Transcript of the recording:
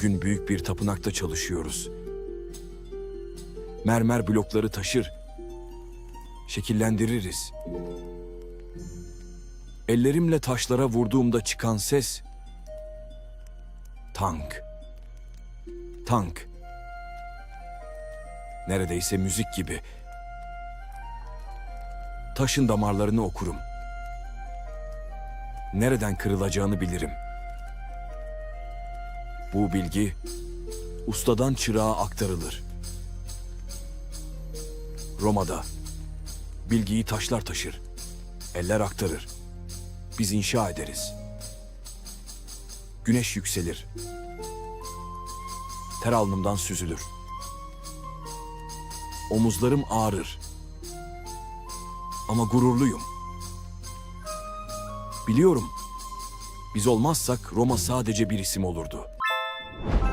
Gün büyük bir tapınakta çalışıyoruz. Mermer blokları taşır, şekillendiririz. Ellerimle taşlara vurduğumda çıkan ses tank. Tank. Neredeyse müzik gibi. Taşın damarlarını okurum. Nereden kırılacağını bilirim. Bu bilgi ustadan çırağa aktarılır. Roma'da bilgiyi taşlar taşır, eller aktarır. Biz inşa ederiz. Güneş yükselir. Ter alnımdan süzülür. Omuzlarım ağrır. Ama gururluyum. Biliyorum. Biz olmazsak Roma sadece bir isim olurdu. Oh.